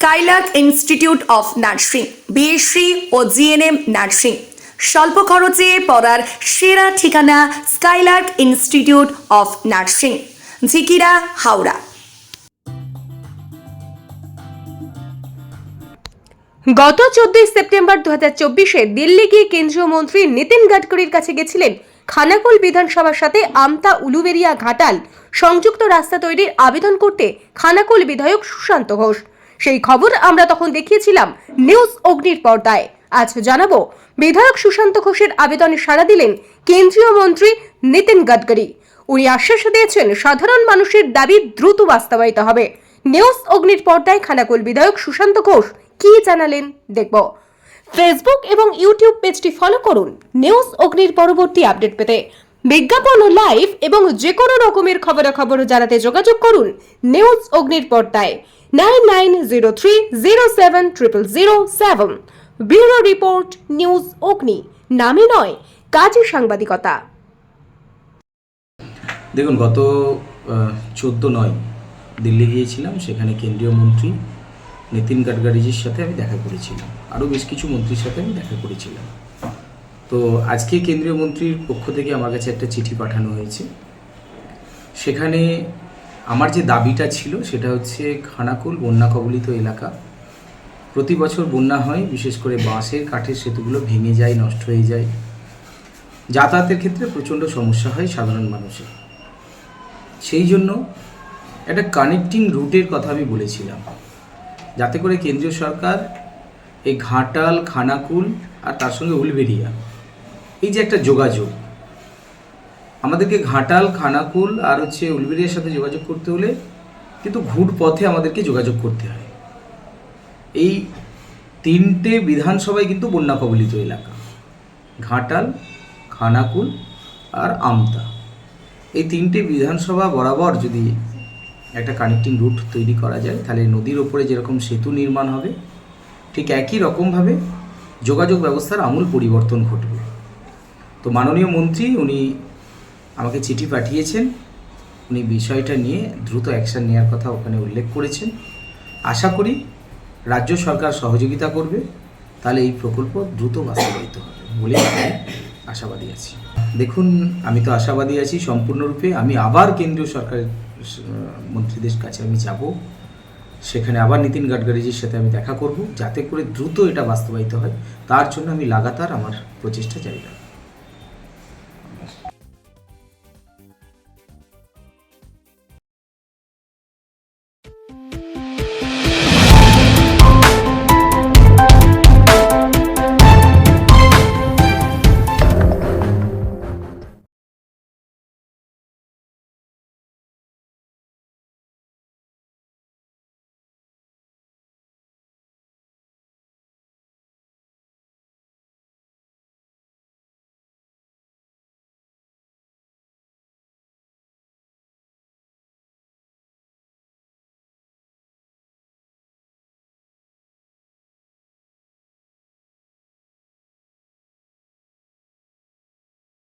Skylark Institute of nursing BSc O GNM nursing স্বল্প খরচে পড়ার সেরা ঠিকানা Skylark Institute of nursing Jhikira, Howrah. গত চোদ্দই সেপ্টেম্বর দু হাজার চব্বিশে দিল্লি গিয়ে কেন্দ্রীয় মন্ত্রী নীতিন গাডকারির কাছে গেছিলেন খানাকুল বিধানসভার সাথে আমতা উলুবেরিয়া ঘাটাল সংযুক্ত রাস্তা তৈরির আবেদন করতে খানাকুল বিধায়ক সুশান্ত ঘোষ। সেই খবর আমরা তখন দেখিয়েছিলাম নিউজ অগ্নির পর্দায়। আজ জানাব, বিধায়ক সুশান্ত ঘোষের আবেদনে সাড়া দিলেন কেন্দ্রীয় মন্ত্রী নীতিন গাডকারি। উনি আশ্বাস দিয়েছেন সাধারণ মানুষের দাবি দ্রুত বাস্তবায়িত হবে। নিউজ অগ্নির পর্দায় খানাকুল বিধায়ক সুশান্ত ঘোষ কি জানালেন দেখব। ফেসবুক এবং ইউটিউব পেজটি ফলো করুন নিউজ অগ্নির পরবর্তী আপডেট পেতে। বিজ্ঞাপন ও লাইভ এবং যে কোনো রকমের খবরাখবর জানাতে যোগাযোগ করুন নিউজ অগ্নির পর্দায়। Nine nine zero three zero seven triple zero seven. Bureau report, news Agni. নামে নয়, কাজে সাংবাদিকতা। দেখুন, গত চোদ্দ নয়, দিল্লি গিয়েছিলাম, সেখানে কেন্দ্রীয় মন্ত্রী নীতিন গাডকারিজির সাথে আমি দেখা করেছিলাম। আরও বেশ কিছু মন্ত্রীর সাথে আমি দেখা করেছিলাম। তো আজকে কেন্দ্রীয় মন্ত্রীর পক্ষ থেকে আমার কাছে একটা চিঠি পাঠানো হয়েছে। সেখানে আমার যে দাবিটা ছিল সেটা হচ্ছে খানাকুল বন্যা কবলিত এলাকা। প্রতি বছর বন্যা হয়, বিশেষ করে বাঁশের কাঠের সেতুগুলো ভেঙে যায়, নষ্ট হয়ে যায়। যাতায়াতের ক্ষেত্রে প্রচণ্ড সমস্যা হয় সাধারণ মানুষের। সেই জন্য একটা কানেক্টিং রুটের কথা আমি বলেছিলাম। যাতে করে কেন্দ্রীয় সরকার এই ঘাটাল, খানাকুল আর তার সঙ্গে উলবেরিয়া এই যে একটা যোগাযোগ, আমাদেরকে ঘাটাল, খানাকুল আর হচ্ছে উলবেরিয়ার সাথে যোগাযোগ করতে হলে কিন্তু ঘুট পথে আমাদেরকে যোগাযোগ করতে হয়। এই তিনটে বিধানসভায় কিন্তু বন্যা কবলিত এলাকা, ঘাটাল, খানাকুল আর আমতা। এই তিনটে বিধানসভা বরাবর যদি একটা কানেক্টিং রুট তৈরি করা যায়, তাহলে নদীর ওপরে যেরকম সেতু নির্মাণ হবে, ঠিক একই রকমভাবে যোগাযোগ ব্যবস্থার আমূল পরিবর্তন ঘটবে। তো মাননীয় মন্ত্রী, উনি আমাকে চিঠি পাঠিয়েছেন। উনি বিষয়টা নিয়ে দ্রুত অ্যাকশন নেওয়ার কথা ওখানে উল্লেখ করেছেন। আশা করি রাজ্য সরকার সহযোগিতা করবে। তাহলে এই প্রকল্প দ্রুত বাস্তবায়িত হবে বলে আমি আশাবাদী আছি। দেখুন, আমি তো আশাবাদী আছি সম্পূর্ণরূপে। আমি আবার কেন্দ্রীয় সরকারের মন্ত্রীদের কাছে আমি যাব। সেখানে আবার নীতিন গাডকারিজির সাথে আমি দেখা করব, যাতে করে দ্রুত এটা বাস্তবায়িত হয়। তার জন্য আমি লাগাতার আমার প্রচেষ্টা জারি